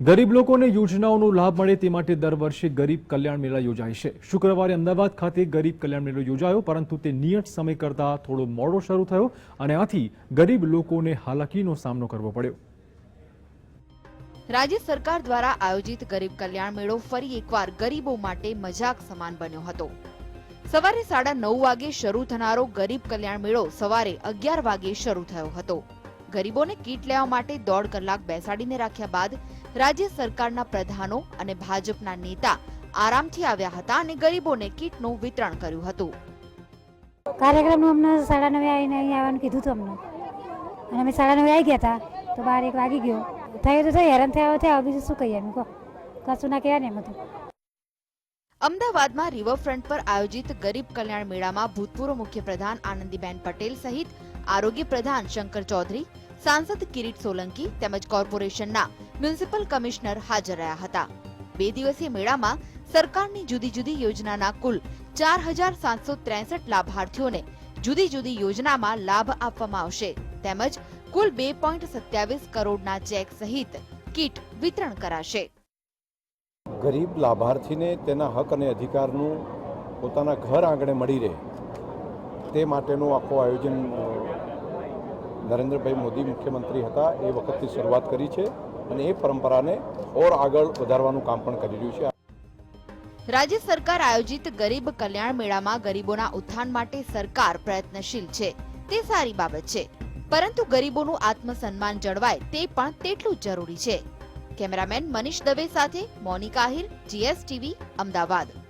ગરીબ લોકોને યોજનાઓનો લાભ મળે તે માટે દર વર્ષે ગરીબ કલ્યાણ મેળા યોજાય છે. શુક્રવારે અમદાવાદ ખાતે ગરીબ કલ્યાણ મેળો યોજાયો, પરંતુ તે નિયત સમય કરતાં થોડો મોડો શરૂ થયો અને આથી ગરીબ લોકોને હાલાકીનો સામનો કરવો પડ્યો. રાજ્ય સરકાર દ્વારા આયોજિત ગરીબ કલ્યાણ મેળો ફરી એકવાર ગરીબો માટે મજાક સમાન બન્યો હતો. સવારે સાડા નવ વાગે શરૂ થનારો ગરીબ કલ્યાણ મેળો સવારે અગિયાર વાગે શરૂ થયો હતો. ગરીબોને કીટ લેવા માટે દોઢ કલાક બેસાડીને રાખ્યા બાદ રાજ્ય સરકારના પ્રધાનો અને ભાજપના નેતા આરામથી આવ્યા હતા અને ગરીબોને કીટનું વિતરણ કર્યું હતું. કાર્યક્રમનું અમને સાડા નવે આવીને અહીં આવવાનું કીધું હતું અમને. અને અમે સાડા નવે આવી ગયા હતા તો બાર એક વાગી ગયો. થયું તો થયું હેરાન થયા થયા બીજું શું કહીએ એમ કહો. કશું ના કહેવાય ને એમ હતું. અમદાવાદમાં રિવરફ્રન્ટ પર આયોજિત ગરીબ કલ્યાણ મેળામાં ભૂતપૂર્વ મુખ્યપ્રધાન આનંદીબેન પટેલ સહિત આરોગ્ય પ્રધાન શંકર ચૌધરી સાંસદ કિરીટ સોલંકી તેમજ કોર્પોરેશનના મ્યુનિસિપલ કમિશનર હાજર રહ્યા હતા. બે દિવસીય મેળામાં સરકારની જુદી જુદી યોજનાના કુલ ચાર હજાર સાતસો ત્રેસઠ લાભાર્થીઓને જુદી જુદી યોજનામાં લાભ આપવામાં આવશે. તેમજ કુલ બે પોઈન્ટ સત્યાવીસ કરોડના ચેક સહિત કીટ વિતરણ કરાશે. ગરીબ લાભાર્થીને તેના હક અને અધિકારનું પોતાના ઘર આંગણે મળી રહે તે માટેનું આખું આયોજન નરેન્દ્રભાઈ મોદી મુખ્યમંત્રી હતા એ વખતથી શરૂઆત કરી છે. અને એ પરંપરાને ઓર આગળ વધારવાનું કામ પણ કરી રહ્યું છે. રાજ્ય સરકાર આયોજિત ગરીબ કલ્યાણ મેળામાં ગરીબોના ઉત્થાન માટે સરકાર પ્રયત્નશીલ છે. તે સારી બાબત છે. પરંતુ ગરીબોનું આત્મસન્માન જળવાય તે પણ તેટલું જ જરૂરી છે. કેમેરામેન મનીષ દવે સાથે મોનિકા આહિર જીએસટીવી, અમદાવાદ.